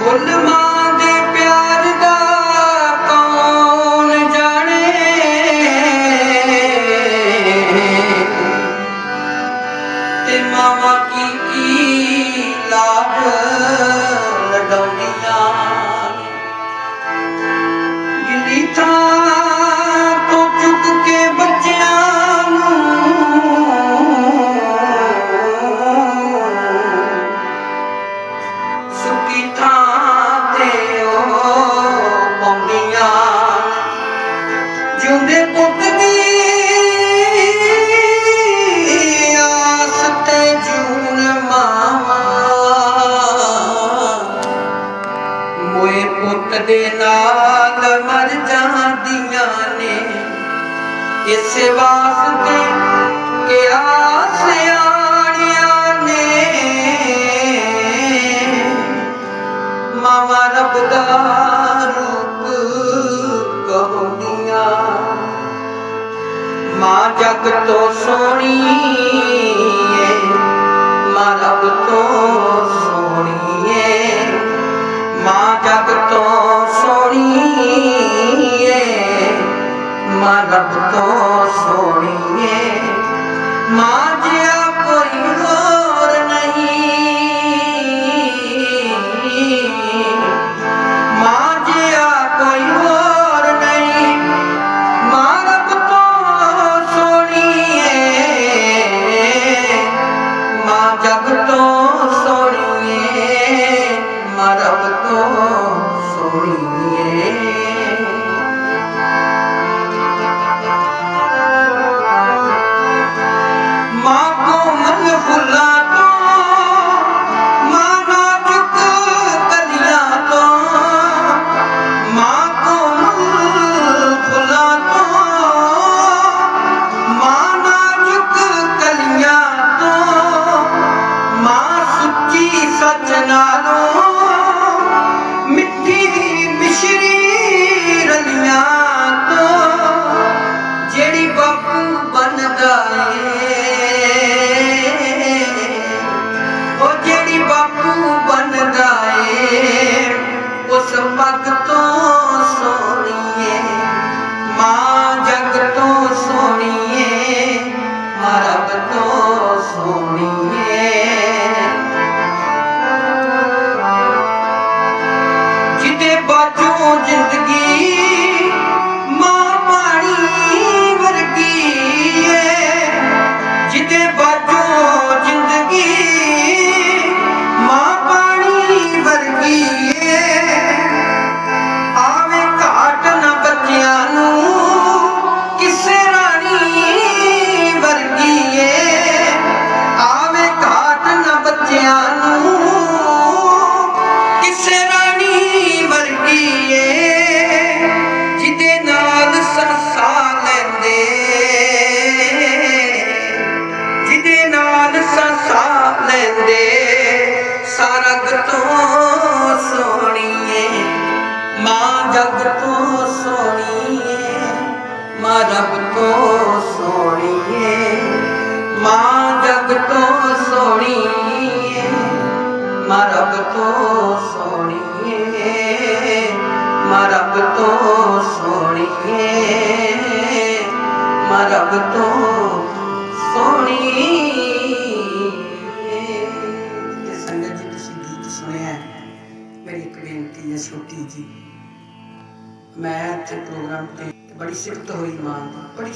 Hold am I? ਇਸੇ ਵਾਸਤੇ ਕਿ ਆਸਿਆਣਿਆਂ ਨੇ ਮਾਵਾ ਰੱਬ ਦਾ ਰੂਪ ਕਹੋਨੀਆਂ ਮਾਂ ਜਗ ਤੋਂ ਸੋਹਣੀ ਏ ਮਾਂ ਰੱਬ ਤੋਂ ਸੋਹਣੀ ਏ ਮਾਂ ਜਗ ਤੋਂ ਸੋਹਣੀ ਮਾਂ ਰੱਬ ਤੋਂ ਸੋਹਣੀ ਸੁੱਚੀ ਸੱਚ ਨਾਲੋਂ ਮਿੱਠੀ ਮਿਸ਼ਰੀ ਰਲੀਆਂ ਤੋਂ ਜਿਹੜੀ ਬਾਪੂ ਬਣਦਾ ਬਾਝੋਂ ਜ਼ਿੰਦਗੀ ਮਾਂ ਪਾਣੀ ਵਰਗੀ ਏ। ਜਿੱਤੇ ਬਾਝੋਂ ਮਾਂ ਜਗ ਤੋਂ ਸੋਹਣੀ ਏ, ਮਾਂ ਰੱਬ ਤੋਂ ਸੋਹਣੀ ਏ, ਮਾਂ ਰੱਬ ਤੋਂ ਸੋਹਣੀ ਏ, ਮਾਂ ਰੱਬ ਤੋਂ ਸੋਹਣੀ ਜੀ, ਤੁਸੀਂ ਗੀਤ ਸੁਣਿਆ ਮੇਰੀ ਇੱਕ ਬੇਨਤੀ ਹੈ ਛੋਟੀ ਜੀ। ਮੈਂ ਇੱਥੇ ਪ੍ਰੋਗਰਾਮ ਤੇ ਬੜੀ ਸਿਫਤ ਹੋਈ ਮਾਂ ਦੀ, ਬੜੀ